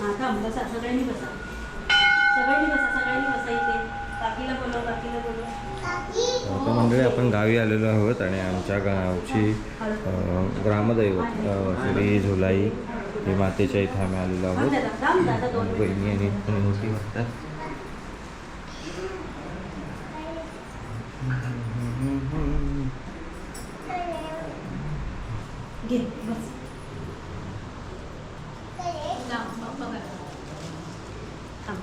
हा थांब बसा सगळ्यांनी बसा. सगळ्यांनी बसा सगळ्यांनी बसा इथे. काकीला बोलव काकीला बोलव. आता मंडळी आपण गावी आलेलो आहोत आणि आमच्या गावची ग्रामदैवत श्री झुलाई ही मातेच्या इथे आम्ही आलेलो आहोत. बहिणी आणि कोणी मोठी वाटतात घे बस थांब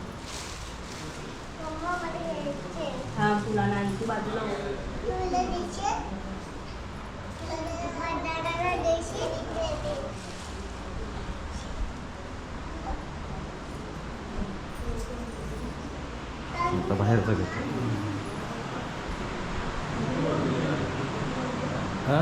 थांब तुला नाही तू बाजूला हो. आता बाहेरचं घेतो हा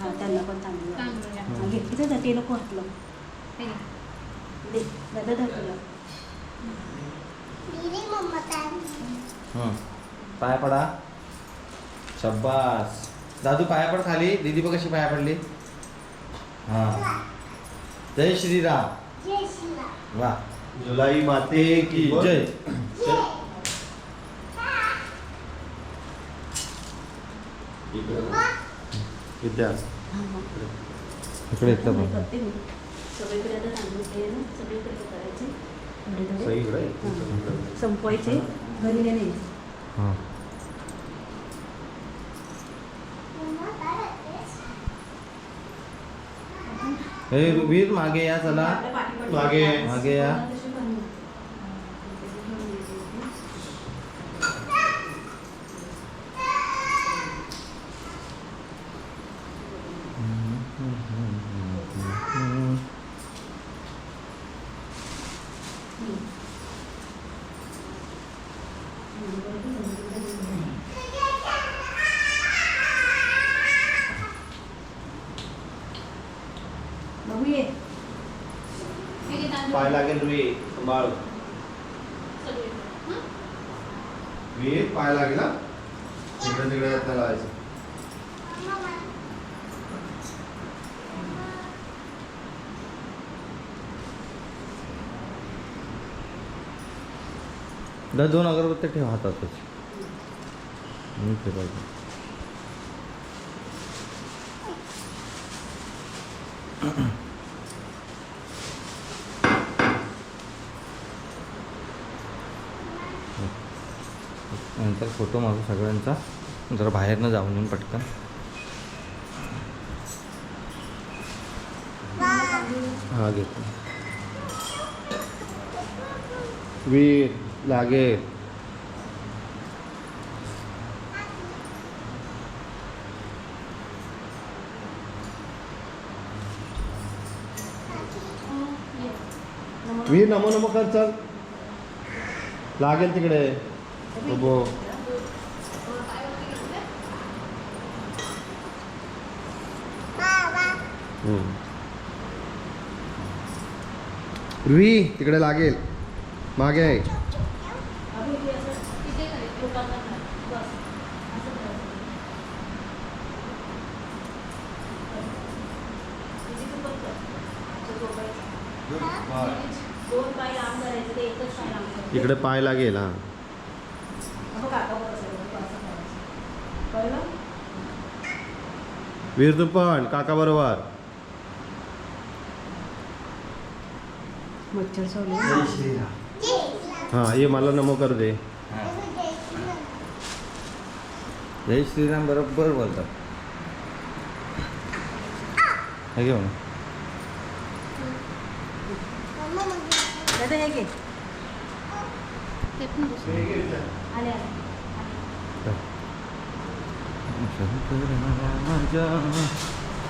हा त्यांना पण चांगलं हा, घे इथे जा ते नको हातलं दे दादा हं. पाया पडा. शब्बास दादू पाया पड खाली. दीदी बघ कशी पाया पडली. हा. जय श्रीराम. वा जुलाई माते की जय. हा. इकडे सगळीकडे हा. संपवायचे घरी नाही न्यायचे. हां हे वीर मागे या चला मागे. मागे या. तशी पण नाही. बघू ये पाय लागेल रे सांभाळ. वीर पाय लागेल तिकडे तिकडे हात लावायचं. दा दोन अगरबत्त्या ठेव हातातच. मी ठेवायचं नंतर फोटो मारू सगळ्यांचा. जरा बाहेरनं जाऊन येऊन पटकन. हा घेतो. वीर लागेल. वीर नमो नमो कर चल. लागेल तिकडे उभो रुही तिकडे लागेल मागे आहे अभि इथे असं लोटांना घाल. बस. असं करायचं. इथे तू बघ कर. असं झोपायचं. दोन पाय लांब करायचे व्ही तिकडे लागेल. मागे आहे. इकडे पाय लागेल हा. वीर तू पण काका बरोबर. मच्छर सोडले हा ये मला नमो कर दे. जय श्रीराम बरोबर बोलतात. हे घेऊन. दादा हे घे. आले आले. शंकर मला माझ्या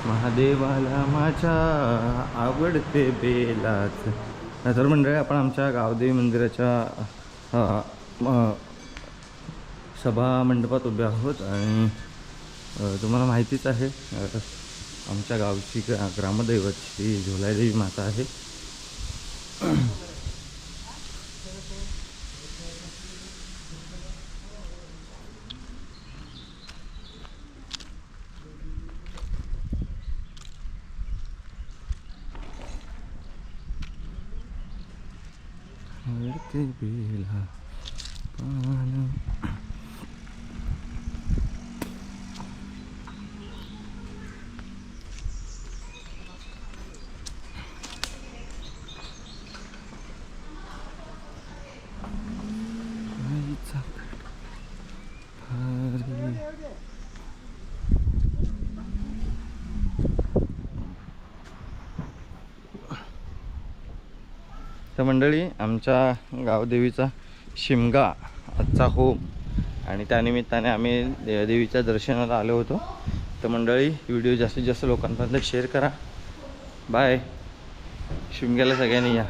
महादेवाला माझ्या आवडते बेलाच. तर मंडळी आपण आमच्या गावदेवी मंदिराच्या सभा मंडपात उभे आहोत आणि तुम्हाला माहितीच आहे आमच्या गावची ग्रा ग्रामदैवत ही झोलादेवी माता आहे. Pati bila Paano? तर मंडळी आमच्या गावदेवीचा शिमगा आजचा होम आणि त्यानिमित्ताने आम्ही दे- देवीच्या दर्शनाला आलो होतो. तर मंडळी व्हिडिओ जास्तीत जास्त लोकांपर्यंत शेअर करा. बाय शिमग्याला सगळ्यांनी या.